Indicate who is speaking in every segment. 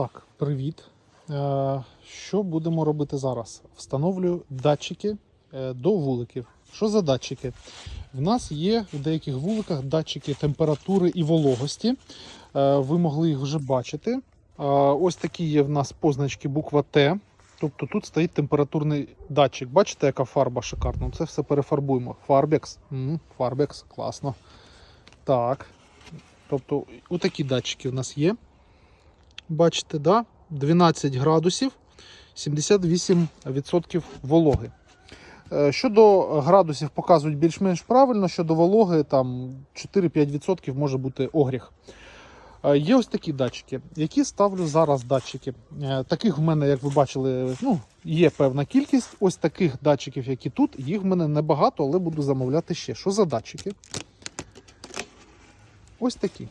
Speaker 1: Так, привіт. Е, Що будемо робити зараз? Встановлюю датчики е, до вуликів. Що за датчики? В нас є в деяких вуликах датчики температури і вологості. Е, Ви могли їх вже бачити. Ось такі є в нас позначки буква Т. Тобто тут стоїть температурний датчик. Бачите, яка фарба шикарна? Це все перефарбуємо. Фарбекс. Фарбекс, класно. Так. Тобто, отакі датчики в нас є. Бачите, да? 12 градусів, 78% вологи. Е, Щодо градусів показують більш-менш правильно, щодо вологи там 4-5% може бути огріх. Е, Є ось такі датчики, які ставлю зараз датчики. Е, Таких в мене, як ви бачили, ну, є певна кількість. Ось таких датчиків, які тут, їх в мене небагато, але буду замовляти ще. Що за датчики? Ось такі.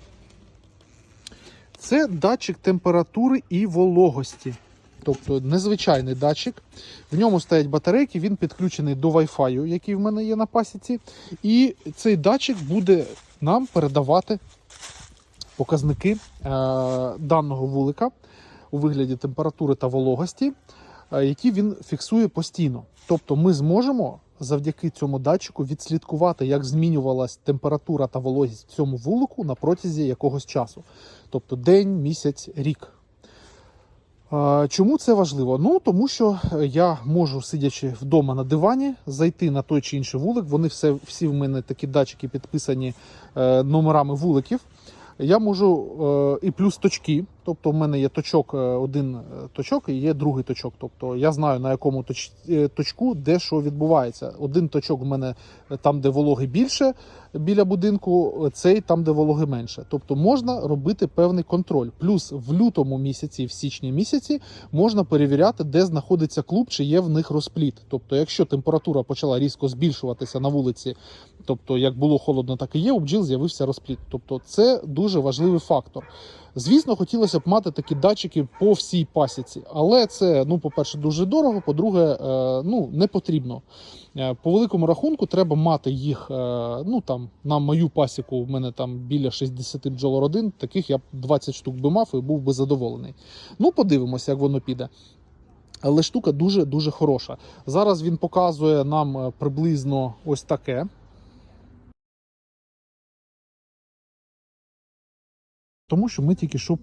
Speaker 1: Це датчик температури і вологості. Тобто незвичайний датчик. В ньому стоять батарейки, він підключений до Wi-Fi, який в мене є на пасіці. І цей датчик буде нам передавати показники е, даного вулика у вигляді температури та вологості, які він фіксує постійно. Тобто ми зможемо завдяки цьому датчику відслідкувати, як змінювалась температура та вологість в цьому вулику на протязі якогось часу. Тобто день, місяць, рік. Е, Чому це важливо? Ну тому що я можу, сидячи вдома на дивані, зайти на той чи інший вулик. Вони все, всі в мене такі датчики підписані е, номерами вуликів. Я можу е, і плюс точки. Тобто, в мене є точок, е, один е, точок і є другий точок. Тобто я знаю на якому точ, е, точку де що відбувається. Один точок в мене там, де вологи більше біля будинку, цей там, де вологи менше. Тобто можна робити певний контроль. Плюс в лютому місяці, в січні місяці можна перевіряти, де знаходиться клуб, чи є в них розпліт. Тобто, якщо температура почала різко збільшуватися на вулиці, тобто як було холодно, так і є, у бджіл з'явився розпліт. Тобто, це дуже важливий фактор. Звісно, хотілося б мати такі датчики по всій пасіці, але це, ну, по-перше, дуже дорого, по-друге, е, ну, не потрібно. Е, По великому рахунку треба мати їх. е, Ну там на мою пасіку в мене там біля 60 бджолородин, таких я б 20 штук би мав і був би задоволений. Ну, подивимося, як воно піде. Але штука дуже дуже хороша. Зараз він показує нам приблизно ось таке. Тому що ми тільки що е,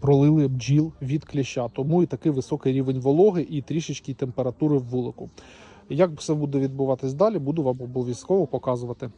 Speaker 1: пролили бджіл від кліща, тому і такий високий рівень вологи і трішечки температури в вулику. Як все буде відбуватись далі, буду вам обов'язково показувати.